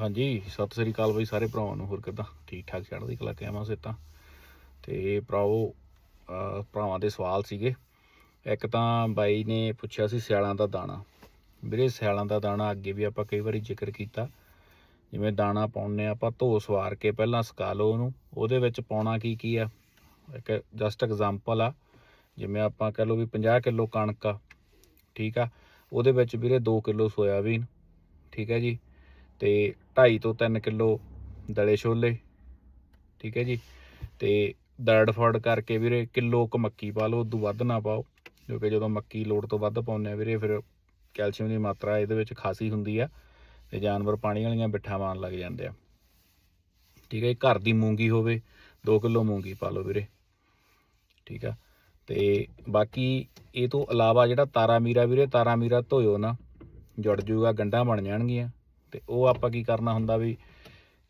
ਹਾਂਜੀ, ਸਤਿ ਸ੍ਰੀ ਅਕਾਲ ਬਈ ਸਾਰੇ ਭਰਾਵਾਂ ਨੂੰ, ਹੋਰ ਕਿੱਦਾਂ? ਠੀਕ ਠਾਕ ਚੜ੍ਹਦੀ ਕਲਾ ਕਹਿਵਾਂ ਸੇਤਾ ਤੇ ਭਰਾਵੋ, ਅਹ ਭਰਾਵਾਂ ਦੇ ਸਵਾਲ ਸੀਗੇ। ਇੱਕ ਤਾਂ ਬਾਈ ਨੇ ਪੁੱਛਿਆ ਸੀ ਸਿਆਲਾਂ ਦਾ ਦਾਣਾ। ਵੀਰੇ, ਸਿਆਲਾਂ ਦਾ ਦਾਣਾ ਅੱਗੇ ਵੀ ਆਪਾਂ ਕਈ ਵਾਰੀ ਜ਼ਿਕਰ ਕੀਤਾ। ਜਿਵੇਂ ਦਾਣਾ ਪਾਉਣੇ ਆਪਾਂ ਧੋ ਸਵਾਰ ਕੇ ਪਹਿਲਾਂ ਸੁਕਾ ਲਓ ਉਹਨੂੰ। ਉਹਦੇ ਵਿੱਚ ਪਾਉਣਾ ਕੀ ਕੀ ਆ? ਇੱਕ ਜਸਟ ਐਗਜ਼ਾਮਪਲ ਆ। ਜਿਵੇਂ ਆਪਾਂ ਕਹ ਲਓ ਵੀ 50 ਕਿਲੋ ਕਣਕ ਆ, ਠੀਕ ਆ? ਉਹਦੇ ਵਿੱਚ ਵੀਰੇ 2 ਕਿਲੋ ਸੋਇਆਬੀਨ, ਠੀਕ ਹੈ ਜੀ? ਤੇ 2.5 ਤੋਂ 3 ਕਿਲੋ ਦਲੇ ਛੋਲੇ, ਠੀਕ ਹੈ ਜੀ। ਤੇ ਦਰੜ ਫੜ ਕਰਕੇ ਵੀਰੇ ਕਿਲੋ ਕ ਮੱਕੀ ਪਾ ਲਓ, ਉਦੋਂ ਵੱਧ ਨਾ ਪਾਓ, ਕਿਉਂਕਿ ਜਦੋਂ ਮੱਕੀ ਲੋੜ ਤੋਂ ਵੱਧ ਪਾਉਂਦੇ ਆ ਵੀਰੇ, ਫਿਰ ਕੈਲਸ਼ੀਅਮ ਦੀ ਮਾਤਰਾ ਇਹਦੇ ਵਿੱਚ ਖਾਸੀ ਹੁੰਦੀ ਆ ਤੇ ਜਾਨਵਰ ਪਾਣੀ ਵਾਲੀਆਂ ਬਿੱਠਾਂ ਮਾਰਨ ਲੱਗ ਜਾਂਦੇ ਆ। ਠੀਕ ਹੈ ਘਰ ਦੀ ਮੂੰਗੀ ਹੋਵੇ 2 ਕਿਲੋ ਮੂੰਗੀ ਪਾ ਲਓ ਵੀਰੇ, ਠੀਕ ਆ। ਤੇ ਬਾਕੀ ਇਹ ਤੋਂ ਇਲਾਵਾ ਜਿਹੜਾ ਤਾਰਾ ਮੀਰਾ ਵੀਰੇ ਤਾਰਾ ਮੀਰਾ ਧੋਇਓ ਨਾ, ਜੁੜ ਜੂਗਾ, ਗੰਢਾਂ ਬਣ ਜਾਣਗੀਆਂ। ਤੇ ਉਹ ਆਪਾਂ ਕੀ ਕਰਨਾ ਹੁੰਦਾ ਵੀ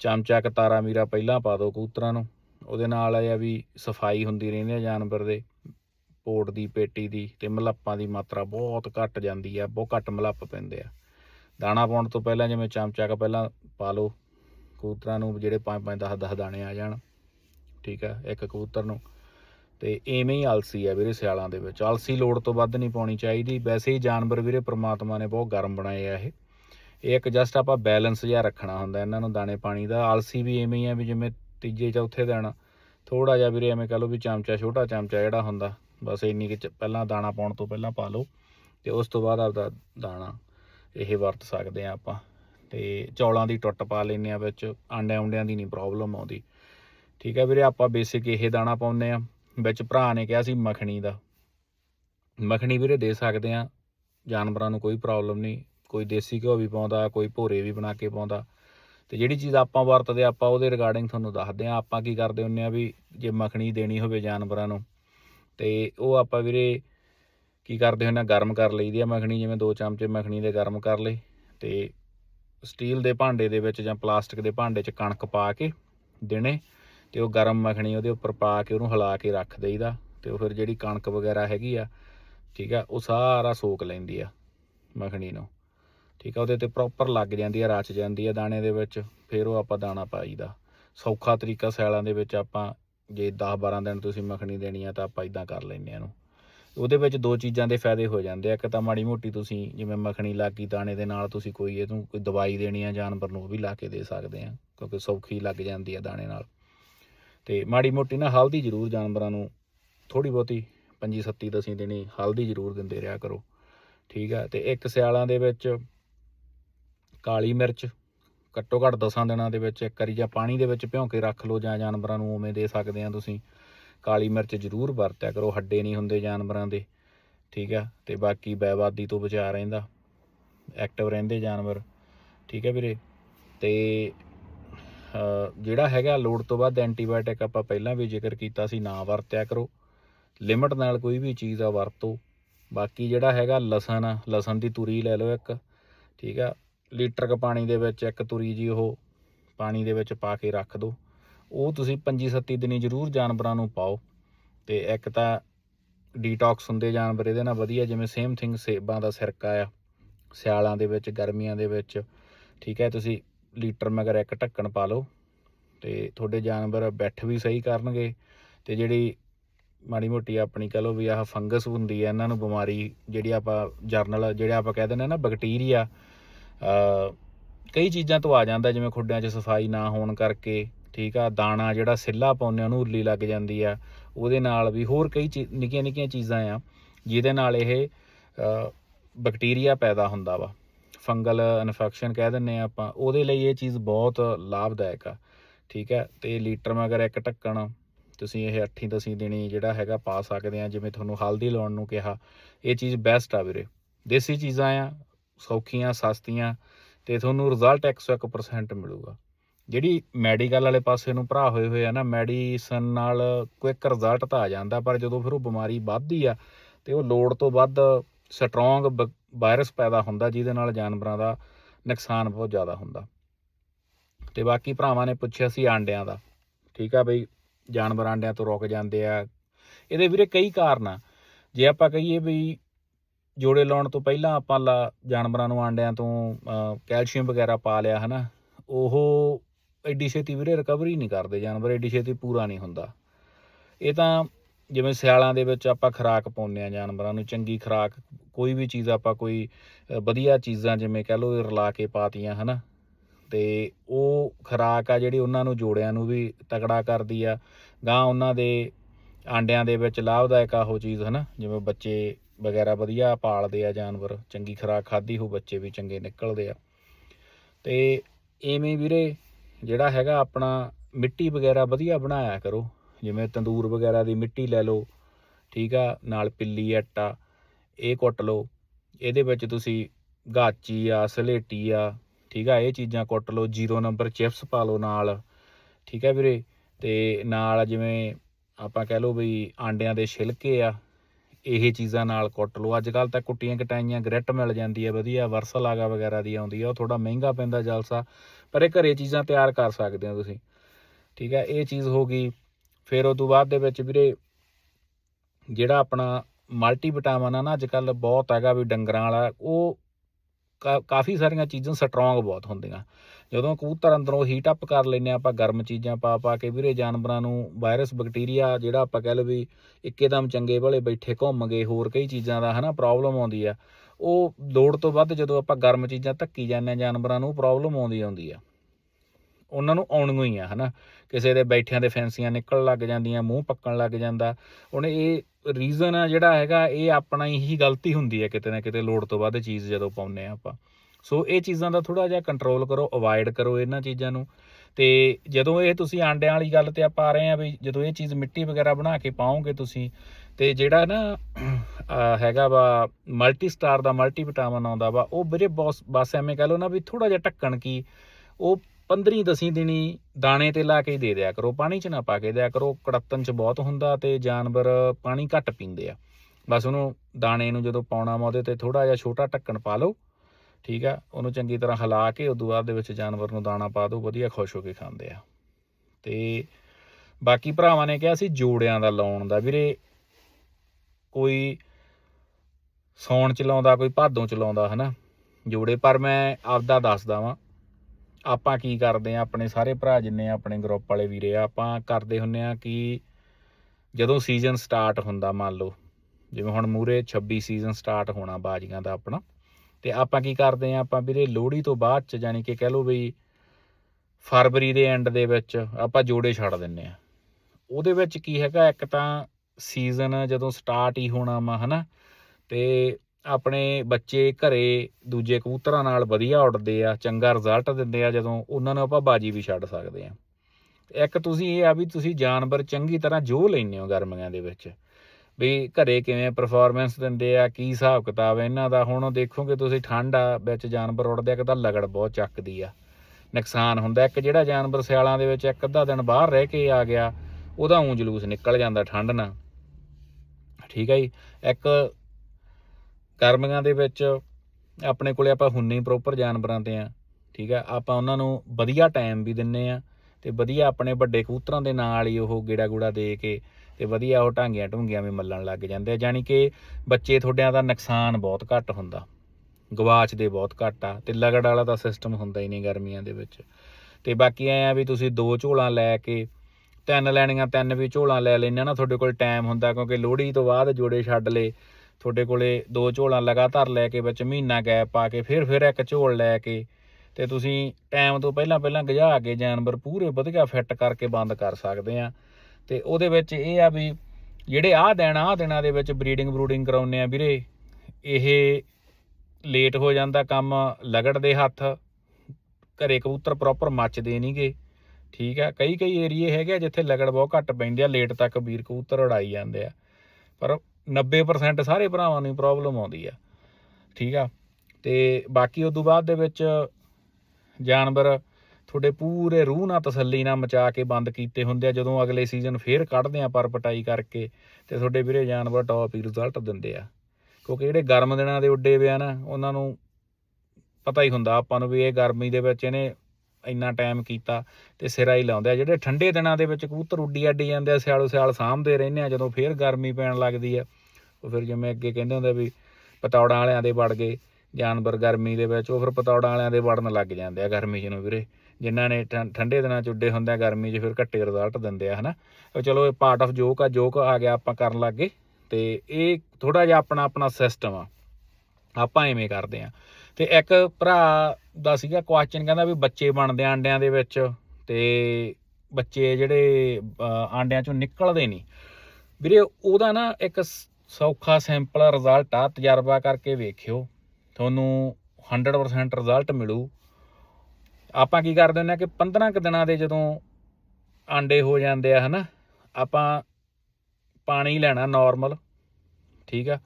ਚਮਚਾ ਕ ਤਾਰਾ ਮੀਰਾ ਪਹਿਲਾਂ ਪਾ ਦਿਓ ਕਬੂਤਰਾਂ ਨੂੰ, ਉਹਦੇ ਨਾਲ ਇਹ ਆ ਵੀ ਸਫ਼ਾਈ ਹੁੰਦੀ ਰਹਿੰਦੀ ਆ ਜਾਨਵਰ ਦੇ, ਪੋਟ ਦੀ, ਪੇਟੀ ਦੀ ਤੇ ਮਲੱਪਾਂ ਦੀ ਮਾਤਰਾ ਬਹੁਤ ਘਟ ਜਾਂਦੀ ਆ, ਬਹੁਤ ਘੱਟ ਮਲੱਪ ਪੈਂਦੇ ਆ। ਦਾਣਾ ਪਾਉਣ ਤੋਂ ਪਹਿਲਾਂ ਜਿਵੇਂ ਚਮਚਾ ਕ ਪਹਿਲਾਂ ਪਾ ਲਓ, ਕਬੂਤਰਾਂ ਨੂੰ ਜਿਹੜੇ 5 5 10 10 ਦਾਣੇ ਆ ਜਾਣ, ਠੀਕ ਆ, ਇੱਕ ਕਬੂਤਰ ਨੂੰ। ਤੇ ਐਵੇਂ ਹੀ ਆਲਸੀ ਆ ਵੀਰੇ ਸਿਆਲਾਂ ਦੇ ਵਿੱਚ, ਆਲਸੀ ਲੋੜ ਤੋਂ ਵੱਧ ਨਹੀਂ ਪਾਉਣੀ ਚਾਹੀਦੀ, ਵੈਸੇ ਹੀ ਜਾਨਵਰ ਵੀਰੇ ਪ੍ਰਮਾਤਮਾ ਨੇ ਬਹੁਤ ਗਰਮ ਬਣਾਏ ਆ ਇਹ। ਇਹ ਇੱਕ ਜਸਟ ਆਪਾਂ ਬੈਲੈਂਸ ਜਿਹਾ ਰੱਖਣਾ ਹੁੰਦਾ ਇਹਨਾਂ ਨੂੰ ਦਾਣੇ ਪਾਣੀ ਦਾ। ਆਲਸੀ ਵੀ ਐਵੇਂ ਹੀ ਆ ਵੀ ਜਿਵੇਂ ਤੀਜੇ, ਚੌਥੇ ਦਿਨ ਥੋੜਾ ਜਿਹਾ ਵੀਰੇ ਐਵੇਂ ਕਹ ਲਓ ਵੀ ਚਮਚਾ, ਛੋਟਾ ਚਮਚਾ ਜਿਹੜਾ ਹੁੰਦਾ, ਬਸ ਇੰਨੀ ਕਿ ਪਹਿਲਾਂ ਦਾਣਾ ਪਾਉਣ ਤੋਂ ਪਹਿਲਾਂ ਪਾ ਲਓ ਤੇ ਉਸ ਤੋਂ ਬਾਅਦ ਆਪਦਾ ਦਾਣਾ ਇਹ ਵਰਤ ਸਕਦੇ ਆ ਆਪਾਂ ਤੇ ਚੌਲਾਂ ਦੀ ਟੁੱਟ ਪਾ ਲੈਂਦੇ ਆ ਵਿੱਚ, ਆਂਡਿਆਂ ਉਂਡਿਆਂ ਦੀ ਨਹੀਂ ਪ੍ਰੋਬਲਮ ਆਉਂਦੀ। ਠੀਕ ਹੈ ਵੀਰੇ, ਆਪਾਂ ਬੇਸਿਕ ਇਹ ਦਾਣਾ ਪਾਉਂਦੇ ਆ ਵਿੱਚ ਭਰਾ ਨੇ ਕਿਹਾ ਸੀ ਮੱਖਣੀ ਦਾ। ਮੱਖਣੀ ਵੀਰੇ ਦੇ ਸਕਦੇ ਆ ਜਾਨਵਰਾਂ ਨੂੰ ਕੋਈ ਪ੍ਰੋਬਲਮ ਨਹੀਂ। ਕੋਈ ਦੇਸੀ ਘਿਓ ਵੀ ਪਾਉਂਦਾ, ਕੋਈ ਭੋਰੇ ਵੀ ਬਣਾ ਕੇ ਪਾਉਂਦਾ। ਤੇ ਜਿਹੜੀ ਚੀਜ਼ ਆਪਾਂ ਵਰਤਦੇ, ਆਪਾਂ ਉਹਦੇ ਰਿਗਾਰਡਿੰਗ ਤੁਹਾਨੂੰ ਦੱਸਦੇ ਆ ਆਪਾਂ ਕੀ ਕਰਦੇ ਹੁੰਨੇ ਆ ਵੀ ਜੇ ਮੱਖਣੀ ਦੇਣੀ ਹੋਵੇ ਜਾਨਵਰਾਂ ਨੂੰ, ਤੇ ਉਹ ਆਪਾਂ ਵੀਰੇ ਕੀ ਕਰਦੇ ਹੁੰਨੇ ਆ ਗਰਮ ਕਰ ਲਈਦੀ ਆ ਮੱਖਣੀ, ਜਿਵੇਂ ਦੋ ਚਮਚੇ ਮੱਖਣੀ ਦੇ ਗਰਮ ਕਰ ਲਏ, ਤੇ ਸਟੀਲ ਦੇ ਭਾਂਡੇ ਦੇ ਵਿੱਚ ਜਾਂ ਪਲਾਸਟਿਕ ਦੇ ਭਾਂਡੇ 'ਚ ਕਣਕ ਪਾ ਕੇ ਦੇਣੇ, ਤੇ ਉਹ ਗਰਮ ਮੱਖਣੀ ਉਹਦੇ ਉੱਪਰ ਪਾ ਕੇ ਉਹਨੂੰ ਹਿਲਾ ਕੇ ਰੱਖ ਦੇਈਦਾ, ਤੇ ਉਹ ਫਿਰ ਜਿਹੜੀ ਕਣਕ ਵਗੈਰਾ ਹੈਗੀ ਆ, ਠੀਕ ਆ, ਉਹ ਸਾਰਾ ਸੋਕ ਲੈਂਦੀ ਆ ਮੱਖਣੀ ਨੂੰ। ਠੀਕ ਆ, ਉਹਦੇ ਤੇ ਪ੍ਰੋਪਰ ਲੱਗ ਜਾਂਦੀ ਆ, ਰਚ ਜਾਂਦੀ ਆ ਦਾਣੇ ਦੇ ਵਿੱਚ, ਫਿਰ ਉਹ ਆਪਾਂ ਦਾਣਾ ਪਾਈਦਾ। ਸੌਖਾ ਤਰੀਕਾ ਸਿਆਲਾਂ ਦੇ ਵਿੱਚ ਆਪਾਂ ਜੇ 10 12 ਦਿਨ ਤੁਸੀਂ ਮੱਖਣੀ ਦੇਣੀ ਆ ਤਾਂ ਆਪਾਂ ਇਦਾਂ ਕਰ ਲੈਂਦੇ ਆ ਇਹਨੂੰ। ਉਹਦੇ ਵਿੱਚ ਦੋ ਚੀਜ਼ਾਂ ਦੇ ਫਾਇਦੇ ਹੋ ਜਾਂਦੇ ਆ, ਇੱਕ ਤਾਂ ਮਾੜੀ ਮੋਟੀ ਤੁਸੀਂ ਜਿਵੇਂ ਮੱਖਣੀ ਲੱਗੀ ਦਾਣੇ ਦੇ ਨਾਲ ਤੁਸੀਂ ਕੋਈ ਇਹਨੂੰ ਕੋਈ ਦਵਾਈ ਦੇਣੀ ਆ, ਜਾਨਵਰ ਨੂੰ ਉਹ ਵੀ ਲਾ ਕੇ ਦੇ ਸਕਦੇ ਆ, ਕਿਉਂਕਿ ਸੌਖੀ ਲੱਗ ਜਾਂਦੀ ਆ ਦਾਣੇ ਨਾਲ। ਤੇ ਮਾੜੀ ਮੋਟੀ ਨਾ ਹਲਦੀ ਜ਼ਰੂਰ ਜਾਨਵਰਾਂ ਨੂੰ ਥੋੜੀ ਬਹੁਤੀ ਪੰਜੀ ਸੱਤੀ ਦਸੀਂ ਦੇਣੀ, ਹਲਦੀ ਜ਼ਰੂਰ ਦਿੰਦੇ ਰਿਹਾ ਕਰੋ। ਠੀਕ ਆ, ਤੇ ਇੱਕ ਸਿਆਲਾਂ ਦੇ ਵਿੱਚ ਕਾਲੀ ਮਿਰਚ, ਘੱਟੋ ਘੱਟ 10 ਦਿਨਾਂ ਦੇ ਵਿੱਚ ਇੱਕ ਵਾਰੀ ਜਾਂ ਪਾਣੀ ਦੇ ਵਿੱਚ ਭਿਉਂ ਕੇ ਰੱਖ ਲਓ ਜਾਂ ਜਾਨਵਰਾਂ ਨੂੰ ਉਵੇਂ ਦੇ ਸਕਦੇ ਆ ਤੁਸੀਂ। ਕਾਲੀ ਮਿਰਚ ਜ਼ਰੂਰ ਵਰਤਿਆ ਕਰੋ, ਹੱਡੇ ਨਹੀਂ ਹੁੰਦੇ ਜਾਨਵਰਾਂ ਦੇ, ਠੀਕ ਆ? ਤੇ ਬਾਕੀ ਬੈਵਾਦੀ ਤੋਂ ਬਚਾ ਰਹਿੰਦਾ, ਐਕਟਿਵ ਰਹਿੰਦੇ ਜਾਨਵਰ, ਠੀਕ ਹੈ ਵੀਰੇ? ਤੇ ਜਿਹੜਾ ਹੈਗਾ ਲੋੜ ਤੋਂ ਵੱਧ ਐਂਟੀਬਾਇਓਟਿਕ ਆਪਾਂ ਪਹਿਲਾਂ ਵੀ ਜ਼ਿਕਰ ਕੀਤਾ ਸੀ, ਨਾ ਵਰਤਿਆ ਕਰੋ। ਲਿਮਟ ਨਾਲ ਕੋਈ ਵੀ ਚੀਜ਼ ਆ ਵਰਤੋ। ਬਾਕੀ ਜਿਹੜਾ ਹੈਗਾ ਲਸਣ ਆ, ਲਸਣ ਦੀ ਤੁਰੀ ਲੈ ਲਓ ਇੱਕ, ਠੀਕ ਆ? ਲੀਟਰ ਕ ਪਾਣੀ ਦੇ ਵਿੱਚ ਇੱਕ ਤੁਰੀ ਜੀ ਉਹ ਪਾਣੀ ਦੇ ਵਿੱਚ ਪਾ ਕੇ ਰੱਖ ਦਿਓ ਉਹ ਤੁਸੀਂ 25 27 ਦਿਨੀ ਜ਼ਰੂਰ ਜਾਨਵਰਾਂ ਨੂੰ ਪਾਓ ਤੇ ਇੱਕ ਤਾਂ ਡੀਟੌਕਸ ਹੁੰਦੇ ਜਾਨਵਰ ਇਹਦੇ ਨਾਲ ਵਧੀਆ, ਜਿਵੇਂ ਸੇਮ ਥਿੰਗ ਸੇਬਾਂ ਦਾ ਸਿਰਕਾ ਆ, ਸਿਆਲਾਂ ਦੇ ਵਿੱਚ, ਗਰਮੀਆਂ ਦੇ ਵਿੱਚ, ਠੀਕ ਹੈ, ਤੁਸੀਂ ਲੀਟਰ ਮਗਰ ਇੱਕ ਢੱਕਣ ਪਾ ਲਓ ਤੇ ਤੁਹਾਡੇ ਜਾਨਵਰ ਬੈਠ ਵੀ ਸਹੀ ਕਰਨਗੇ ਤੇ ਜਿਹੜੀ ਮਾੜੀ ਮੋਟੀ ਆਪਣੀ ਕਹ ਲਓ ਵੀ ਆਹ ਫੰਗਸ ਹੁੰਦੀ ਹੈ, ਇਹਨਾਂ ਨੂੰ ਬਿਮਾਰੀ ਜਿਹੜੀ ਆਪਾਂ ਜਰਨਲ, ਜਿਹੜਾ ਆਪਾਂ ਕਹਿ ਦਿੰਦੇ ਨਾ ਬੈਕਟੀਰੀਆ ਕਈ ਚੀਜ਼ਾਂ ਤੋਂ ਆ ਜਾਂਦਾ, ਜਿਵੇਂ ਖੁੱਡਿਆਂ 'ਚ ਸਫ਼ਾਈ ਨਾ ਹੋਣ ਕਰਕੇ, ਠੀਕ ਆ, ਦਾਣਾ ਜਿਹੜਾ ਸਿੱਲਾ ਪਾਉਂਦੇ ਉਹਨੂੰ ਉੱਲੀ ਲੱਗ ਜਾਂਦੀ ਆ। ਉਹਦੇ ਨਾਲ ਵੀ ਹੋਰ ਕਈ ਨਿੱਕੀਆਂ ਨਿੱਕੀਆਂ ਚੀਜ਼ਾਂ ਆ, ਜਿਹਦੇ ਨਾਲ ਇਹ ਬੈਕਟੀਰੀਆ ਪੈਦਾ ਹੁੰਦਾ ਵਾ। ਫੰਗਲ ਇਨਫੈਕਸ਼ਨ ਕਹਿ ਦਿੰਨੇ ਆ ਆਪਾਂ, ਉਹਦੇ ਲਈ ਇਹ ਚੀਜ਼ ਬਹੁਤ ਲਾਭਦਾਇਕ ਆ, ਠੀਕ ਹੈ ਤੇ ਲੀਟਰ ਮਗਰ ਇੱਕ ਢੱਕਣ ਤੁਸੀਂ ਇਹ 8 ਦਸੀਂ ਦਿਨੀ ਜਿਹੜਾ ਹੈਗਾ ਪਾ ਸਕਦੇ ਆ, ਜਿਵੇਂ ਤੁਹਾਨੂੰ ਹਲਦੀ ਲਾਉਣ ਨੂੰ ਕਿਹਾ, ਇਹ ਚੀਜ਼ ਬੈਸਟ ਆ ਵੀਰੇ। ਦੇਸੀ ਚੀਜ਼ਾਂ ਆ ਸੌਖੀਆਂ, ਸਸਤੀਆਂ ਤੇ ਤੁਹਾਨੂੰ ਰਿਜ਼ਲਟ 101% ਮਿਲੂਗਾ। ਜਿਹੜੀ ਮੈਡੀਕਲ ਵਾਲੇ ਪਾਸੇ ਨੂੰ ਭਰਾ ਹੋਏ ਹੋਏ ਆ ਨਾ ਮੈਡੀਸਨ ਨਾਲ ਕੁਇਕ ਰਿਜ਼ਲਟ ਤਾਂ ਆ ਜਾਂਦਾ, ਪਰ ਜਦੋਂ ਫਿਰ ਉਹ ਬਿਮਾਰੀ ਵੱਧਦੀ ਆ ਤੇ ਉਹ ਲੋੜ ਤੋਂ ਵੱਧ ਸਟਰੋਂਗ ਵਾਇਰਸ ਪੈਦਾ ਹੁੰਦਾ, ਜਿਹਦੇ ਨਾਲ ਜਾਨਵਰਾਂ ਦਾ ਨੁਕਸਾਨ ਬਹੁਤ ਜ਼ਿਆਦਾ ਹੁੰਦਾ। ਤੇ ਬਾਕੀ ਭਰਾਵਾਂ ਨੇ ਪੁੱਛਿਆ ਸੀ ਆਂਡਿਆਂ ਦਾ। ਠੀਕ ਆ ਬਈ, ਜਾਨਵਰ ਆਂਡਿਆਂ ਤੋਂ ਰੁਕ ਜਾਂਦੇ ਆ। ਇਹਦੇ ਵੀਰੇ ਕਈ ਕਾਰਨ ਆ। ਜੇ ਆਪਾਂ ਕਹੀਏ ਵੀ ਜੋੜੇ ਲਾਉਣ ਤੋਂ ਪਹਿਲਾਂ ਆਪਾਂ ਲਾ ਜਾਨਵਰਾਂ ਨੂੰ, ਆਂਡਿਆਂ ਤੋਂ ਕੈਲਸ਼ੀਅਮ ਵਗੈਰਾ ਪਾ ਲਿਆ, ਹਨਾ? ਉਹ ਐਡੀ ਛੇਤੀ ਵੀਰੇ ਰਿਕਵਰੀ ਨਹੀਂ ਕਰਦੇ ਜਾਨਵਰ, ਐਡੀ ਛੇਤੀ ਪੂਰਾ ਨਹੀਂ ਹੁੰਦਾ। ਇਹ ਤਾਂ ਜਿਵੇਂ ਸਿਆਲਾਂ ਦੇ ਵਿੱਚ ਆਪਾਂ ਖੁਰਾਕ ਪਾਉਂਦੇ ਆ ਜਾਨਵਰਾਂ ਨੂੰ, ਚੰਗੀ ਖੁਰਾਕ, ਕੋਈ ਵੀ ਚੀਜ਼ ਆਪਾਂ ਕੋਈ ਵਧੀਆ ਚੀਜ਼ਾਂ ਜਿਵੇਂ ਕਹਿ ਲਓ ਰਲਾ ਕੇ ਪਾਤੀਆਂ, ਹਨਾ? ਤੇ ਉਹ ਖੁਰਾਕ ਆ ਜਿਹੜੀ ਉਹਨਾਂ ਨੂੰ, ਜੋੜਿਆਂ ਨੂੰ ਵੀ ਤਕੜਾ ਕਰਦੀ ਆ। ਗਾਂ ਉਹਨਾਂ ਦੇ ਆਂਡਿਆਂ ਦੇ ਵਿੱਚ ਲਾਭਦਾਇਕ ਆ ਉਹ ਚੀਜ਼, ਹਨਾ? ਜਿਵੇਂ ਬੱਚੇ ਵਗੈਰਾ ਵਧੀਆ ਪਾਲਦੇ ਆ ਜਾਨਵਰ, ਚੰਗੀ ਖੁਰਾਕ ਖਾਧੀ ਹੋ ਬੱਚੇ ਵੀ, ਚੰਗੇ ਨਿਕਲਦੇ ਆ। ਤੇ ਐਵੇਂ ਵੀਰੇ ਜਿਹੜਾ ਹੈਗਾ ਆਪਣਾ ਮਿੱਟੀ ਵਗੈਰਾ ਵਧੀਆ ਬਣਾਇਆ ਕਰੋ। ਜਿਵੇਂ ਤੰਦੂਰ ਵਗੈਰਾ ਦੀ ਮਿੱਟੀ ਲੈ ਲਓ, ਠੀਕ ਆ, ਨਾਲ ਪਿੱਲੀ, ਆਟਾ, ਇਹ ਕੁੱਟ ਲਓ। ਇਹਦੇ ਵਿੱਚ ਤੁਸੀਂ ਗਾਚੀ ਆ, ਸਲੇਟੀ ਆ, ਠੀਕ ਆ, ਇਹ ਚੀਜ਼ਾਂ ਕੁੱਟ ਲਓ, ਜ਼ੀਰੋ ਨੰਬਰ ਚਿਪਸ ਪਾ ਲਓ ਨਾਲ, ਠੀਕ ਆ ਵੀਰੇ। ਤੇ ਨਾਲ ਜਿਵੇਂ ਆਪਾਂ ਕਹਿ ਲਓ ਵੀ ਆਂਡਿਆਂ ਦੇ ਛਿਲਕੇ ਆ ਇਹ ਚੀਜ਼ਾਂ ਨਾਲ ਕੁੱਟ ਲਓ। ਅੱਜ ਕੱਲ ਤਾਂ ਕੁੱਟੀਆਂ ਕਟਾਈਆਂ ਗ੍ਰਿਟ ਮਿਲ ਜਾਂਦੀ ਹੈ, ਵਧੀਆ ਵਰਸਲ ਆਗਾ ਵਗੈਰਾ ਦੀ ਆਉਂਦੀ ਹੈ ਉਹ ਥੋੜਾ ਮਹਿੰਗਾ ਪੈਂਦਾ ਜਲਸਾ, ਪਰ ਇਹ ਘਰੇ ਚੀਜ਼ਾਂ ਤਿਆਰ ਕਰ ਸਕਦੇ ਹੋ ਤੁਸੀਂ। ਠੀਕ ਹੈ, ਇਹ ਚੀਜ਼ ਹੋ ਗਈ। ਫਿਰ ਉਸ ਤੋਂ ਬਾਅਦ ਦੇ ਵਿੱਚ ਵੀਰੇ, ਜਿਹੜਾ ਆਪਣਾ ਮਲਟੀ ਵਿਟਾਮਿਨ ਆ ਨਾ ਅੱਜ ਕੱਲ ਬਹੁਤ ਹੈਗਾ ਵੀ ਡੰਗਰਾਂ ਵਾਲਾ, ਉਹ ਕਾਫੀ ਸਾਰੀਆਂ ਚੀਜ਼ਾਂ ਸਟਰੋਂਗ ਬਹੁਤ ਹੁੰਦੀਆਂ। ਜਦੋਂ ਕਬੂਤਰ ਅੰਦਰੋਂ ਹੀਟ ਅਪ ਕਰ ਲੈਨੇ ਆਪਾਂ ਗਰਮ ਚੀਜ਼ਾਂ ਪਾ ਪਾ ਕੇ ਵੀਰੇ ਜਾਨਵਰਾਂ ਨੂੰ ਵਾਇਰਸ ਬੈਕਟੀਰੀਆ ਜਿਹੜਾ ਆਪਾਂ ਕਹਿ ਲਓ ਵੀ ਇੱਕੇਦਮ ਚੰਗੇ ਭਲੇ ਬੈਠੇ ਘੁੰਮ ਗਏ, ਹੋਰ ਕਈ ਚੀਜ਼ਾਂ ਦਾ ਹਨਾ ਪ੍ਰੋਬਲਮ ਆਉਂਦੀ ਆ। ਉਹ ਲੋੜ ਤੋਂ ਵੱਧ ਜਦੋਂ ਆਪਾਂ ਗਰਮ ਚੀਜ਼ਾਂ ਧੱਕੀ ਜਾਂਦੇ ਆ ਜਾਨਵਰਾਂ ਨੂੰ ਪ੍ਰੋਬਲਮ ਆਉਂਦੀ ਆਉਂਦੀ ਆ। ਉਹਨਾਂ ਨੂੰ ਆਉਣੀਆਂ ਹੀ ਆ, ਹਨਾ? ਕਿਸੇ ਦੇ ਬੈਠਿਆਂ ਦੇ ਫੈਂਸੀਆਂ ਨਿਕਲਣ ਲੱਗ ਜਾਂਦੀਆਂ, ਮੂੰਹ ਪੱਕਣ ਲੱਗ ਜਾਂਦਾ। ਉਹਨੇ ਇਹ ਰੀਜ਼ਨ ਆ ਜਿਹੜਾ ਹੈਗਾ, ਇਹ ਆਪਣਾ ਹੀ ਗਲਤੀ ਹੁੰਦੀ ਹੈ ਕਿਤੇ ਨਾ ਕਿਤੇ ਲੋੜ ਤੋਂ ਵੱਧ ਚੀਜ਼ ਜਦੋਂ ਪਾਉਂਦੇ ਆ ਆਪਾਂ। ਸੋ ਇਹ ਚੀਜ਼ਾਂ ਦਾ ਥੋੜਾ ਜਿਹਾ ਕੰਟਰੋਲ ਕਰੋ ਅਵਾਇਡ ਕਰੋ ਇਹਨਾਂ ਚੀਜ਼ਾਂ ਨੂੰ। ਤੇ ਜਦੋਂ ਇਹ ਤੁਸੀਂ ਆਂਡਿਆਂ ਵਾਲੀ ਗੱਲ ਤੇ ਆਪਾਂ ਆ ਰਹੇ ਆ ਵੀ ਜਦੋਂ ਇਹ ਚੀਜ਼ ਮਿੱਟੀ ਵਗੈਰਾ ਬਣਾ ਕੇ ਪਾਓਗੇ ਤੁਸੀਂ, ਤੇ ਜਿਹੜਾ ਨਾ ਹੈਗਾ ਵਾ ਮਲਟੀ ਸਟਾਰ ਦਾ ਮਲਟੀ ਵਿਟਾਮਿਨ ਆਉਂਦਾ ਵਾ, ਉਹ ਵੀਰੇ ਬਸ ਬਸ ਐਵੇਂ ਕਹ ਲਓ ਨਾ ਵੀ ਥੋੜਾ ਜਿਹਾ ਢੱਕਣ ਕੀ, ਉਹ 15 ਦਸੀਂ ਦਿਨੀ ਦਾਣੇ ਤੇ ਲਾ ਕੇ ਹੀ ਦੇ ਦਿਆ ਕਰੋ, ਪਾਣੀ 'ਚ ਨਾ ਪਾ ਕੇ ਦਿਆ ਕਰੋ ਕੜੱਤਨ 'ਚ ਬਹੁਤ ਹੁੰਦਾ ਤੇ ਜਾਨਵਰ ਪਾਣੀ ਘੱਟ ਪੀਂਦੇ ਆ। ਬਸ ਉਹਨੂੰ ਦਾਣੇ ਨੂੰ ਜਦੋਂ ਪਾਉਣਾ ਵਾ ਉਹਦੇ ਤੇ ਥੋੜਾ ਜਿਹਾ ਛੋਟਾ ਢੱਕਣ ਪਾ ਲਓ, ਠੀਕ ਆ? ਉਹਨੂੰ ਚੰਗੀ ਤਰ੍ਹਾਂ ਹਿਲਾ ਕੇ ਉਦੋਂ ਬਾਅਦ ਦੇ ਵਿੱਚ ਜਾਨਵਰ ਨੂੰ ਦਾਣਾ ਪਾ ਦਿਓ, ਵਧੀਆ ਖੁਸ਼ ਹੋ ਕੇ ਖਾਂਦੇ ਆ। ਤੇ ਬਾਕੀ ਭਰਾਵਾਂ ਨੇ ਕਿਹਾ ਸੀ ਜੋੜਿਆਂ ਦਾ ਲਾਉਣ ਦਾ। ਵੀਰੇ, ਕੋਈ ਸੌਣ ਚ ਲਾਉਂਦਾ ਕੋਈ ਭਾਦੋਂ ਚ ਲਾਉਂਦਾ ਹਨਾ? ਜੋੜੇ, ਪਰ ਮੈਂ ਆਪਦਾ ਦੱਸਦਾ ਵਾਂ ਆਪਾਂ ਕੀ ਕਰਦੇ ਆ, ਆਪਣੇ ਸਾਰੇ ਭਰਾ ਜਿੰਨੇ ਆਪਣੇ ਗਰੁੱਪ ਵਾਲੇ ਵੀਰੇ ਆ, ਆਪਾਂ ਕਰਦੇ ਹੁੰਨੇ ਆ ਕਿ ਜਦੋਂ ਸੀਜ਼ਨ ਸਟਾਰਟ ਹੁੰਦਾ ਮੰਨ ਲਓ, ਜਿਵੇਂ ਹੁਣ ਮੂਰੇ 26 ਸੀਜ਼ਨ ਸਟਾਰਟ ਹੋਣਾ ਬਾਜੀਆਂ ਦਾ ਆਪਣਾ, ਤੇ ਆਪਾਂ ਕੀ ਕਰਦੇ ਆ, ਆਪਾਂ ਵੀਰੇ ਲੋਹੜੀ ਤੋਂ ਬਾਅਦ ਚ ਜਾਨੀ ਕਿ ਕਹਿ ਲਓ ਵੀ ਫਰਵਰੀ ਦੇ ਐਂਡ ਦੇ ਵਿੱਚ ਆਪਾਂ ਜੋੜੇ ਛੱਡ ਦਿੰਨੇ ਆ। ਉਹਦੇ ਵਿੱਚ ਕੀ ਹੈਗਾ, ਇੱਕ ਤਾਂ ਸੀਜ਼ਨ ਜਦੋਂ ਸਟਾਰਟ ਹੀ ਹੋਣਾ ਵਾ ਹਨਾ, ਤੇ ਆਪਣੇ ਬੱਚੇ ਘਰੇ ਦੂਜੇ ਕਬੂਤਰਾਂ ਨਾਲ ਵਧੀਆ ਉੱਡਦੇ ਆ, ਚੰਗਾ ਰਿਜ਼ਲਟ ਦਿੰਦੇ ਆ, ਜਦੋਂ ਉਹਨਾਂ ਨੂੰ ਆਪਾਂ ਬਾਜੀ ਵੀ ਛੱਡ ਸਕਦੇ ਆ। ਇੱਕ ਤੁਸੀਂ ਇਹ ਆ ਵੀ ਤੁਸੀਂ ਜਾਨਵਰ ਚੰਗੀ ਤਰ੍ਹਾਂ ਜੋ ਲੈਂਦੇ ਹੋ ਗਰਮੀਆਂ ਦੇ ਵਿੱਚ। ਵੀ ਘਰੇ ਕਿਵੇਂ ਪਰਫਾਰਮੈਂਸ ਦਿੰਦੇ ਆ, ਕੀ ਹਿਸਾਬ ਕਿਤਾਬ ਇਹਨਾਂ ਦਾ ਹੁਣ ਦੇਖੋਗੇ ਤੁਸੀਂ ਠੰਡ ਆ, ਵਿੱਚ ਜਾਨਵਰ ਉੱਡਦੇ ਆ ਕਿ ਤਾਂ ਲਗੜ ਬਹੁਤ ਚੱਕਦੀ ਆ। ਨੁਕਸਾਨ ਹੁੰਦਾ, ਇੱਕ ਜਿਹੜਾ ਜਾਨਵਰ ਸਿਆਲਾਂ ਦੇ ਵਿੱਚ ਇੱਕ ਅੱਧਾ ਦਿਨ ਬਾਹਰ ਰਹਿ ਕੇ ਆ ਗਿਆ, ਉਹਦਾ ਊਂ ਜਲੂਸ ਨਿਕਲ ਜਾਂਦਾ ਠੰਡ ਨਾਲ। ਠੀਕ ਹੈ ਜੀ? ਇੱਕ ਗਰਮੀਆਂ ਦੇ ਵਿੱਚ ਆਪਣੇ ਕੋਲੇ ਆਪਾਂ ਹੁੰਨੇ ਹੀ ਪ੍ਰੋਪਰ ਜਾਨਵਰਾਂ ਤੇ ਆ, ਠੀਕ ਆ? ਆਪਾਂ ਉਹਨਾਂ ਨੂੰ ਵਧੀਆ ਟਾਈਮ ਵੀ ਦਿੰਨੇ ਆ ਤੇ ਵਧੀਆ ਆਪਣੇ ਵੱਡੇ ਕਬੂਤਰਾਂ ਦੇ ਨਾਲ ਹੀ ਉਹ ਗੇੜਾ ਗੂੜਾ ਦੇ ਕੇ ਤੇ ਵਧੀਆ ਉਹ ਢਾਂਗੀਆਂ ਢੁੰਗੀਆਂ ਵੀ ਮੱਲਣ ਲੱਗ ਜਾਂਦੇ ਆ ਜਾਨੀ ਕਿ ਬੱਚੇ ਤੁਹਾਡਿਆਂ ਦਾ ਨੁਕਸਾਨ ਬਹੁਤ ਘੱਟ ਹੁੰਦਾ। ਗਵਾਚ ਦੇ ਬਹੁਤ ਘੱਟ ਆ ਤੇ ਲਗੜ ਵਾਲਾ ਤਾਂ ਸਿਸਟਮ ਹੁੰਦਾ ਹੀ ਨਹੀਂ ਗਰਮੀਆਂ ਦੇ ਵਿੱਚ। ਤੇ ਬਾਕੀ ਐ ਆ ਵੀ ਤੁਸੀਂ ਦੋ ਝੋਲਾਂ ਲੈ ਕੇ ਤਿੰਨ ਲੈਣੀਆਂ, ਤਿੰਨ ਵੀ ਝੋਲਾਂ ਲੈ ਲੈਣੀਆਂ ਨਾ, ਤੁਹਾਡੇ ਕੋਲ ਟਾਈਮ ਹੁੰਦਾ ਕਿਉਂਕਿ ਲੋਹੜੀ ਤੋਂ ਬਾਅਦ ਜੋੜੇ ਛੱਡ ਲੇ ਤੁਹਾਡੇ ਕੋਲੇ ਦੋ ਝੋਲਾਂ ਲਗਾਤਾਰ ਲੈ ਕੇ ਵਿੱਚ ਮਹੀਨਾ ਗੈਪ ਪਾ ਕੇ ਫਿਰ ਫਿਰ ਇੱਕ ਝੋਲ ਲੈ ਕੇ ਤੇ ਤੁਸੀਂ ਟਾਈਮ ਤੋਂ ਪਹਿਲਾਂ ਪਹਿਲਾਂ ਗਜਾ ਕੇ ਜਾਨਵਰ ਪੂਰੇ ਵਧੀਆ ਫਿੱਟ ਕਰਕੇ ਬੰਦ ਕਰ ਸਕਦੇ ਆ। ਤੇ ਉਹਦੇ ਵਿੱਚ ਇਹ ਆ ਵੀ ਜਿਹੜੇ ਆਹ ਦਿਨ, ਆਹ ਦਿਨਾਂ ਦੇ ਵਿੱਚ ਬਰੀਡਿੰਗ ਬਰੂਡਿੰਗ ਕਰਾਉਂਦੇ ਆ ਵੀਰੇ, ਇਹ ਲੇਟ ਹੋ ਜਾਂਦਾ ਕੰਮ, ਲਗੜ ਦੇ ਹੱਥ, ਘਰੇ ਕਬੂਤਰ ਪ੍ਰੋਪਰ ਮੱਚਦੇ ਨਹੀਂਗੇ। ਠੀਕ ਆ ਕਈ ਕਈ ਏਰੀਏ ਹੈਗੇ ਆ ਜਿੱਥੇ ਲਗੜ ਬਹੁਤ ਘੱਟ ਪੈਂਦੀ ਆ, ਲੇਟ ਤੱਕ ਵੀਰ ਕਬੂਤਰ ਉਡਾਈ ਜਾਂਦੇ ਆ। ਪਰ 90% ਸਾਰੇ ਭਰਾਵਾਂ ਨੂੰ ਪ੍ਰੋਬਲਮ ਆਉਂਦੀ ਆ। ਠੀਕ ਆ? ਤੇ ਬਾਕੀ ਉਸ ਤੋਂ ਬਾਅਦ ਦੇ ਵਿੱਚ ਜਾਨਵਰ ਤੁਹਾਡੇ ਪੂਰੇ ਰੂਹ ਨਾਲ ਤਸੱਲੀ ਨਾਲ ਮਚਾ ਕੇ ਬੰਦ ਕੀਤੇ ਹੁੰਦੇ ਆ। ਜਦੋਂ ਅਗਲੇ ਸੀਜ਼ਨ ਫੇਰ ਕੱਢਦੇ ਆ ਪਰ ਪਟਾਈ ਕਰਕੇ ਤੇ ਤੁਹਾਡੇ ਵੀਰੇ ਜਾਨਵਰ ਟੌਪ ਹੀ ਰਿਜ਼ਲਟ ਦਿੰਦੇ ਆ। ਕਿਉਂਕਿ ਜਿਹੜੇ ਗਰਮ ਦਿਨਾਂ ਦੇ ਉੱਡੇ ਵੇ ਆ ਨਾ, ਉਹਨਾਂ ਨੂੰ ਪਤਾ ਹੀ ਹੁੰਦਾ ਆਪਾਂ ਨੂੰ ਵੀ ਇਹ ਗਰਮੀ ਦੇ ਵਿੱਚ ਇਹਨੇ ਇੰਨਾ ਟਾਈਮ ਕੀਤਾ ਤੇ ਸਿਰਾ ਹੀ ਲਾਉਂਦੇ। ਆ ਜਿਹੜੇ ਠੰਡੇ ਦਿਨਾਂ ਦੇ ਵਿੱਚ ਕਬੂਤਰ ਉੱਡੀ ਅੱਡੀ ਜਾਂਦੇ ਆ, ਸਿਆਲੋ ਸਿਆਲ ਸਾਂਭਦੇ ਰਹਿੰਦੇ ਆ, ਜਦੋਂ ਫੇਰ ਗਰਮੀ ਪੈਣ ਲੱਗਦੀ ਆ, ਉਹ ਫਿਰ ਜਿਵੇਂ ਅੱਗੇ ਕਹਿੰਦੇ ਹੁੰਦੇ ਵੀ ਪਤੌੜਾਂ ਵਾਲਿਆਂ ਦੇ ਵੜ ਗਏ, ਜਾਨਵਰ ਗਰਮੀ ਦੇ ਵਿੱਚ, ਉਹ ਫਿਰ ਪਤੌੜਾਂ ਵਾਲਿਆਂ ਦੇ ਵੜਨ ਲੱਗ ਜਾਂਦੇ ਆ ਗਰਮੀ 'ਚ ਨੂੰ ਵੀਰੇ। ਜਿਨ੍ਹਾਂ ਨੇ ਠੰ- ਠੰਡੇ ਦਿਨਾਂ 'ਚ ਉੱਡੇ ਹੁੰਦੇ ਆ, ਗਰਮੀ 'ਚ ਫਿਰ ਘੱਟੇ ਰਿਜ਼ਲਟ ਦਿੰਦੇ ਆ, ਹਨਾ? ਉਹ ਚਲੋ ਇਹ ਪਾਰਟ ਆਫ ਜੋਕ ਆ ਜੋਕ ਆ ਗਿਆ ਆਪਾਂ ਕਰਨ ਲੱਗੇ ਤੇ ਇਹ ਥੋੜਾ ਜਿਹਾ ਆਪਣਾ ਆਪਣਾ ਸਿਸਟਮ ਆ। ਆਪਾਂ ਐਵੇਂ ਕਰਦੇ ਆ। ਤੇ ਇੱਕ ਭਰਾ ਦਾ ਸੀਗਾ ਕੁਐਸਚਨ ਕਹਿੰਦਾ ਵੀ ਬੱਚੇ ਬਣਦੇ ਆਂਡਿਆਂ ਦੇ ਵਿੱਚ ਤੇ ਬੱਚੇ ਜਿਹੜੇ ਆਂਡਿਆਂ ਚੋਂ ਨਿਕਲਦੇ ਨਹੀਂ। ਵੀਰੇ, ਉਹਦਾ ਨਾ ਇੱਕ ਸੌਖਾ ਸਿੰਪਲ ਰਿਜ਼ਲਟ ਆ, ਤਜਰਬਾ ਕਰਕੇ ਵੇਖਿਓ। ਤੁਹਾਨੂੰ 100% ਰਿਜ਼ਲਟ ਮਿਲੂ। ਆਪਾਂ ਕੀ ਕਰਦੇ ਹੁੰਦੇ ਆ ਕਿ 15 ਕੁ ਦਿਨਾਂ ਦੇ ਜਦੋਂ ਆਂਡੇ ਹੋ ਜਾਂਦੇ ਆ, ਹਨਾ, ਆਪਾਂ ਪਾਣੀ ਲੈਣਾ ਨਾਰਮਲ ਠੀਕ ਆ?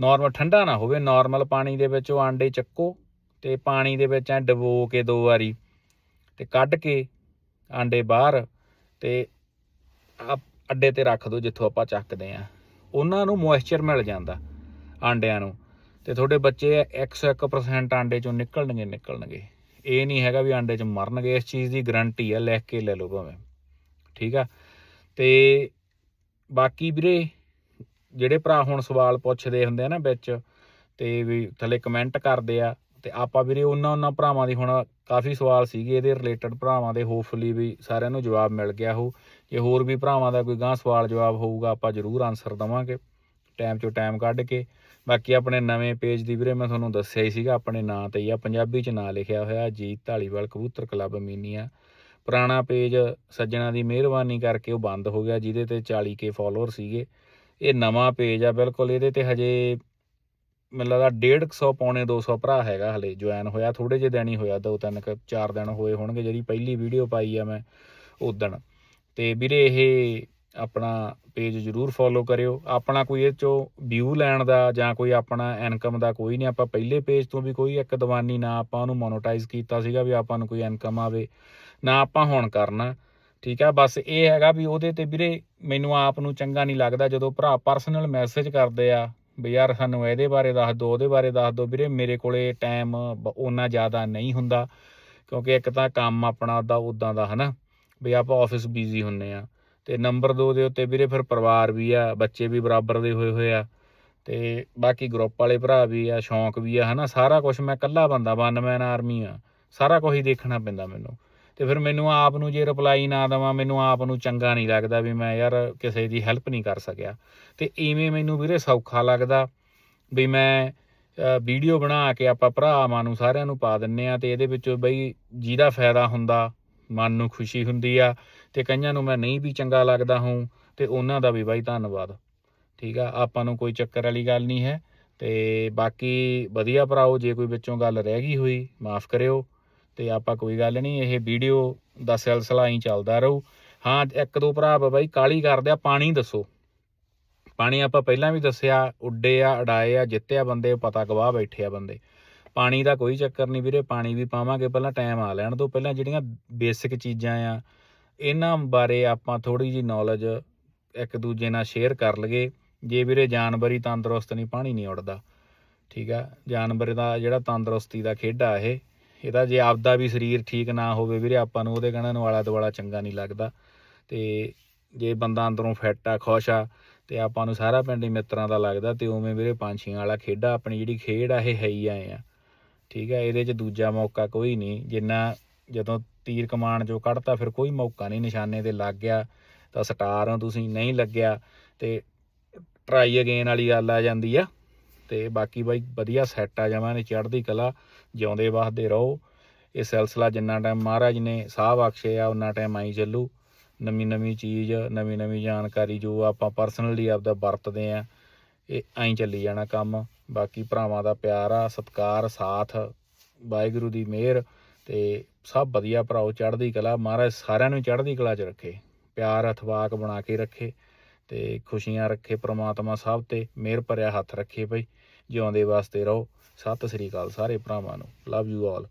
ਨਾਰਮਲ ਠੰਡਾ ਨਾ ਹੋਵੇ ਨਾਰਮਲ ਪਾਣੀ ਦੇ ਵਿੱਚ ਉਹ ਆਂਡੇ ਚੱਕੋ ਤੇ ਪਾਣੀ ਦੇ ਵਿੱਚ ਐ ਡਬੋ ਕੇ ਦੋ ਵਾਰੀ ਤੇ ਕੱਢ ਕੇ ਆਂਡੇ ਬਾਹਰ ਤੇ ਅੱਡੇ ਤੇ ਰੱਖ ਦਿਓ ਜਿੱਥੋਂ ਆਪਾਂ ਚੱਕਦੇ ਆ। ਉਹਨਾਂ ਨੂੰ ਮੋਇਸਚਰ ਮਿਲ ਜਾਂਦਾ ਆਂਡਿਆਂ ਨੂੰ ਤੇ ਤੁਹਾਡੇ ਬੱਚੇ 101% ਆਂਡੇ ਚੋਂ ਨਿਕਲਣਗੇ ਨਿਕਲਣਗੇ। ਇਹ ਨਹੀਂ ਹੈਗਾ ਵੀ ਆਂਡੇ ਚ ਮਰਨਗੇ, ਇਸ ਚੀਜ਼ ਦੀ ਗਾਰੰਟੀ ਆ ਲਿਖ ਕੇ ਲੈ ਲਓ ਭਾਵੇਂ। ਠੀਕ ਆ? ਤੇ ਬਾਕੀ ਵੀਰੇ ਜਿਹੜੇ ਭਰਾ ਹੁਣ ਸਵਾਲ ਪੁੱਛਦੇ ਹੁੰਦੇ ਆ ਨਾ ਵਿੱਚ, ਤੇ ਵੀ ਥੱਲੇ ਕਮੈਂਟ ਕਰਦੇ ਆ, ਤੇ ਆਪਾਂ ਵੀਰੇ ਉਹਨਾਂ ਉਹਨਾਂ ਭਰਾਵਾਂ ਦੀ ਹੁਣ ਕਾਫੀ ਸਵਾਲ ਸੀਗੇ, ਇਹਦੇ ਰਿਲੇਟਡ ਭਰਾਵਾਂ ਦੇ ਹੋਪਫੁਲੀ ਵੀ ਸਾਰਿਆਂ ਨੂੰ ਜਵਾਬ ਮਿਲ ਗਿਆ ਹੋ ਜੇ ਹੋਰ ਵੀ ਭਰਾਵਾਂ ਦਾ ਕੋਈ ਗਾਂ ਸਵਾਲ ਜਵਾਬ ਹੋਊਗਾ, ਆਪਾਂ ਜ਼ਰੂਰ ਆਨਸਰ ਦਵਾਂਗੇ ਟਾਈਮ ਚੋਂ ਟਾਈਮ ਕੱਢ ਕੇ। ਬਾਕੀ ਆਪਣੇ ਨਵੇਂ ਪੇਜ ਦੀ ਵੀਰੇ ਮੈਂ ਤੁਹਾਨੂੰ ਦੱਸਿਆ ਹੀ ਸੀਗਾ, ਆਪਣੇ ਨਾਂ ਤੇ ਹੀ ਆ, ਪੰਜਾਬੀ ਚ ਨਾਂ ਲਿਖਿਆ ਹੋਇਆ ਜੀਤ ਢਾਲੀਵਾਲ ਕਬੂਤਰ ਕਲੱਬ ਮੀਨੀਆ। ਪੁਰਾਣਾ ਪੇਜ ਸੱਜਣਾ ਦੀ ਮਿਹਰਬਾਨੀ ਕਰਕੇ ਉਹ ਬੰਦ ਹੋ ਗਿਆ, ਜਿਹਦੇ ਤੇ 40k ਫਾਲੋਅਰ ਸੀਗੇ। ਇਹ ਨਵਾਂ ਪੇਜ ਆ, ਬਿਲਕੁਲ ਇਹਦੇ ਤੇ ਹਜੇ ਮੈਨੂੰ ਲੱਗਦਾ 150 ਪੌਣੇ 200 ਭਰਾ ਹੈਗਾ ਹਲੇ ਜੁਆਇਨ ਹੋਇਆ ਥੋੜੇ ਜਿਹੇ ਦਿਨ ਹੀ ਹੋਇਆ, ਦੋ ਤਿੰਨ ਕੁ, ਚਾਰ ਦਿਨ ਹੋਏ ਹੋਣਗੇ, ਜਿਹੜੀ ਪਹਿਲੀ ਵੀਡੀਓ ਪਾਈ ਆ ਮੈਂ ਉਦਣ ਤੇ ਵੀਰੇ ਇਹ ਆਪਣਾ ਪੇਜ ਜਰੂਰ ਫੋਲੋ ਕਰਿਓ। ਆਪਣਾ ਕੋਈ ਇਹ ਚੋਂ ਵਿਊ ਲੈਣ ਦਾ ਜਾਂ ਕੋਈ ਆਪਣਾ ਇਨਕਮ ਦਾ ਕੋਈ ਨਹੀਂ, ਆਪਾਂ ਪਹਿਲੇ ਪੇਜ ਤੋਂ ਵੀ ਕੋਈ ਇੱਕ ਦੀਵਾਨੀ ਨਾ ਆਪਾਂ ਉਹਨੂੰ ਮੋਨੋਟਾਈਜ਼ ਕੀਤਾ ਸੀਗਾ ਵੀ ਆਪਾਂ ਨੂੰ ਕੋਈ ਇਨਕਮ ਆਵੇ, ਨਾ ਆਪਾਂ ਹੁਣ ਕਰਨਾ। ਠੀਕ ਆ, ਬਸ ਇਹ ਹੈਗਾ ਵੀ ਉਹਦੇ ਤੇ ਵੀਰੇ ਮੈਨੂੰ ਆਪ ਨੂੰ ਚੰਗਾ ਨਹੀਂ ਲੱਗਦਾ ਜਦੋਂ ਭਰਾ ਪਰਸਨਲ ਮੈਸੇਜ ਕਰਦੇ ਆ, ਵੀ ਯਾਰ ਸਾਨੂੰ ਇਹਦੇ ਬਾਰੇ ਦੱਸ ਦਿਓ ਉਹਦੇ ਬਾਰੇ ਦੱਸ ਦਿਓ ਵੀਰੇ ਮੇਰੇ ਕੋਲੇ ਟਾਈਮ ਉਹਨਾਂ ਜ਼ਿਆਦਾ ਨਹੀਂ ਹੁੰਦਾ, ਕਿਉਂਕਿ ਇੱਕ ਤਾਂ ਕੰਮ ਆਪਣਾ ਦਾ ਉਦਾਂ ਦਾ ਹਨਾ, ਵੀ ਆਪਾਂ ਆਫਿਸ ਬਿਜ਼ੀ ਹੁੰਨੇ ਆ, ਤੇ ਨੰਬਰ 2 ਦੇ ਉੱਤੇ ਵੀਰੇ ਫਿਰ ਪਰਿਵਾਰ ਵੀ ਆ, ਬੱਚੇ ਵੀ ਬਰਾਬਰ ਦੇ ਹੋਏ ਹੋਏ ਆ, ਤੇ ਬਾਕੀ ਗਰੁੱਪ ਵਾਲੇ ਭਰਾ ਵੀ ਆ, ਸ਼ੌਂਕ ਵੀ ਆ ਹਨਾ, ਸਾਰਾ ਕੁਝ ਮੈਂ ਇਕੱਲਾ ਬੰਦਾ ਵਨ ਮੈਨ ਆਰਮੀ ਆ, ਸਾਰਾ ਕੁਝ ਹੀ ਦੇਖਣਾ ਪੈਂਦਾ ਮੈਨੂੰ। ਤੇ ਫਿਰ ਮੈਨੂੰ ਆਪ ਨੂੰ ਜੇ ਰਿਪਲਾਈ ਨਾ ਦਵਾਂ, ਮੈਨੂੰ ਆਪ ਨੂੰ ਚੰਗਾ ਨਹੀਂ ਲੱਗਦਾ ਵੀ ਮੈਂ ਯਾਰ ਕਿਸੇ ਦੀ ਹੈਲਪ ਨਹੀਂ ਕਰ ਸਕਿਆ। ਤੇ ਇਵੇਂ ਮੈਨੂੰ ਵੀਰੇ ਸੌਖਾ ਲੱਗਦਾ ਵੀ ਮੈਂ ਵੀਡੀਓ ਬਣਾ ਕੇ ਆਪਾਂ ਭਰਾਵਾਂ ਨੂੰ ਸਾਰਿਆਂ ਨੂੰ ਪਾ ਦਿੰਨੇ ਆ ਤੇ ਇਹਦੇ ਵਿੱਚੋਂ ਬਈ ਜਿਹਦਾ ਫਾਇਦਾ ਹੁੰਦਾ, ਮਨ ਨੂੰ ਖੁਸ਼ੀ ਹੁੰਦੀ ਆ ਤੇ ਕਈਆਂ ਨੂੰ ਮੈਂ ਨਹੀਂ ਵੀ ਚੰਗਾ ਲੱਗਦਾ ਹੂੰ ਤੇ ਉਹਨਾਂ ਦਾ ਵੀ ਬਾਈ ਧੰਨਵਾਦ। ਠੀਕ ਆ, ਆਪਾਂ ਨੂੰ ਕੋਈ ਚੱਕਰ ਵਾਲੀ ਗੱਲ ਨਹੀਂ ਹੈ ਤੇ ਬਾਕੀ ਵਧੀਆ ਭਰਾਓ, ਜੇ ਕੋਈ ਵਿੱਚੋਂ ਗੱਲ ਰਹਿ ਗਈ ਹੋਈ, ਮਾਫ ਕਰਿਓ। ਤੇ ਆਪਾਂ ਕੋਈ ਗੱਲ ਨਹੀਂ, ਇਹ ਵੀਡੀਓ ਦਾ ਸਿਲਸਿਲਾ ਹੀ ਚੱਲਦਾ ਰਹੂ। ਹਾਂ, ਇੱਕ ਦੋ ਭਰਾ ਬਾਈ ਕਾਲੀ ਕਰਦੇ ਆ, ਪਾਣੀ ਦੱਸੋ। ਪਾਣੀ ਆਪਾਂ ਪਹਿਲਾਂ ਵੀ ਦੱਸਿਆ, ਉੱਡੇ ਆ ਅਡਾਏ ਆ ਜਿੱਤੇ ਆ ਬੰਦੇ, ਪਤਾ ਗਵਾਹ ਬੈਠੇ ਆ ਬੰਦੇ। ਪਾਣੀ ਦਾ ਕੋਈ ਚੱਕਰ ਨਹੀਂ ਵੀਰੇ, ਪਾਣੀ ਵੀ ਪਾਵਾਂਗੇ, ਪਹਿਲਾਂ ਟਾਈਮ ਆ ਲੈਣ ਤੋਂ ਪਹਿਲਾਂ ਜਿਹੜੀਆਂ ਬੇਸਿਕ ਚੀਜ਼ਾਂ ਆ, ਇਹਨਾਂ ਬਾਰੇ ਆਪਾਂ ਥੋੜੀ ਜੀ ਨੌਲੇਜ ਇੱਕ ਦੂਜੇ ਨਾਲ ਸ਼ੇਅਰ ਕਰ ਲਈਏ। ਜੇ ਵੀਰੇ ਜਾਨਵਰ ਹੀ ਤੰਦਰੁਸਤ ਨਹੀਂ, ਪਾਣੀ ਨਹੀਂ ਉੱਡਦਾ। ਠੀਕ ਆ, ਜਾਨਵਰ ਦਾ ਜਿਹੜਾ ਤੰਦਰੁਸਤੀ ਦਾ ਖੇਡਾ ਇਹ। ਇਹਦਾ ਜੇ ਆਪਦਾ ਵੀ ਸਰੀਰ ਠੀਕ ਨਾ ਹੋਵੇ ਵੀਰੇ, ਆਪਾਂ ਨੂੰ ਉਹਦੇ ਕਹਿਣਾ ਨੂੰ ਆਲਾ ਦੁਆਲਾ ਚੰਗਾ ਨਹੀਂ ਲੱਗਦਾ। ਤੇ ਜੇ ਬੰਦਾ ਅੰਦਰੋਂ ਫਿੱਟ ਆ, ਖੁਸ਼ ਆ, ਤੇ ਆਪਾਂ ਨੂੰ ਸਾਰਾ ਪਿੰਡ ਹੀ ਮਿੱਤਰਾਂ ਦਾ ਲੱਗਦਾ ਤੇ ਉਵੇਂ ਵੀਰੇ ਪੰਛੀਆਂ ਵਾਲਾ ਖੇਡਾ ਆਪਣੀ ਜਿਹੜੀ ਖੇਡ ਆ, ਇਹ ਹੈ ਹੀ ਆਏ ਆ। ਠੀਕ ਆ, ਇਹਦੇ 'ਚ ਦੂਜਾ ਮੌਕਾ ਕੋਈ ਨਹੀਂ। ਜਿੰਨਾ ਜਦੋਂ ਤੀਰ ਕਮਾਨ ਜੋ ਕੱਢਤਾ, ਫਿਰ ਕੋਈ ਮੌਕਾ ਨਹੀਂ, ਨਿਸ਼ਾਨੇ ਤੇ ਲੱਗ ਗਿਆ, ਤਾਂ ਸਟਾਰ ਹੋ ਤੁਸੀਂ, ਨਹੀਂ ਲੱਗਿਆ, ਤੇ ਟਰਾਈ ਅਗੇਨ ਵਾਲੀ ਗੱਲ ਆ ਜਾਂਦੀ ਆ। ਤੇ ਬਾਕੀ ਬਾਈ ਵਧੀਆ ਸੈੱਟ ਆ ਜਾਵਾਂ ਨੇ ਚੜ੍ਹਦੀ ਕਲਾ, ਜਿਉਂਦੇ ਵਸਦੇ ਰਹੋ। ਇਹ ਸਿਲਸਿਲਾ ਜਿੰਨਾ ਟਾਈਮ ਮਹਾਰਾਜ ਨੇ ਸਾਹ ਬਖਸ਼ੇ ਆ ਉਨਾ ਟਾਈਮ ਆਈ ਚੱਲੂ। ਨਵੀਂ ਨਵੀਂ ਚੀਜ਼, ਨਵੀਂ ਨਵੀਂ ਜਾਣਕਾਰੀ ਜੋ ਆਪਾਂ ਪਰਸਨਲੀ ਆਪਦਾ ਵਰਤਦੇ ਆ, ਇਹ ਐਂ ਚੱਲੀ ਜਾਣਾ ਕੰਮ। ਬਾਕੀ ਭਰਾਵਾਂ ਦਾ ਪਿਆਰ ਆ, ਸਤਿਕਾਰ, ਸਾਥ, ਵਾਹਿਗੁਰੂ ਦੀ ਮਿਹਰ ਤੇ ਸਭ ਵਧੀਆ ਭਰਾਓ, ਚੜ੍ਹਦੀ ਕਲਾ। ਮਹਾਰਾਜ ਸਾਰਿਆਂ ਨੂੰ ਚੜ੍ਹਦੀ ਕਲਾ 'ਚ ਰੱਖੇ। ਪਿਆਰ, ਅਥਵਾਕ ਬਣਾ ਕੇ ਰੱਖੇ। ਤੇ ਖੁਸ਼ੀਆਂ ਰੱਖੇ ਪ੍ਰਮਾਤਮਾ ਸਭ ਤੇ, ਮਿਹਰ ਭਰਿਆ ਹੱਥ ਰੱਖੇ ਬਈ। ਜਿਉਂਦੇ ਵਾਸਤੇ ਰਹੋ। ਸਤਿ ਸ੍ਰੀ ਅਕਾਲ ਸਾਰੇ ਭਰਾਵਾਂ ਨੂੰ। Love you all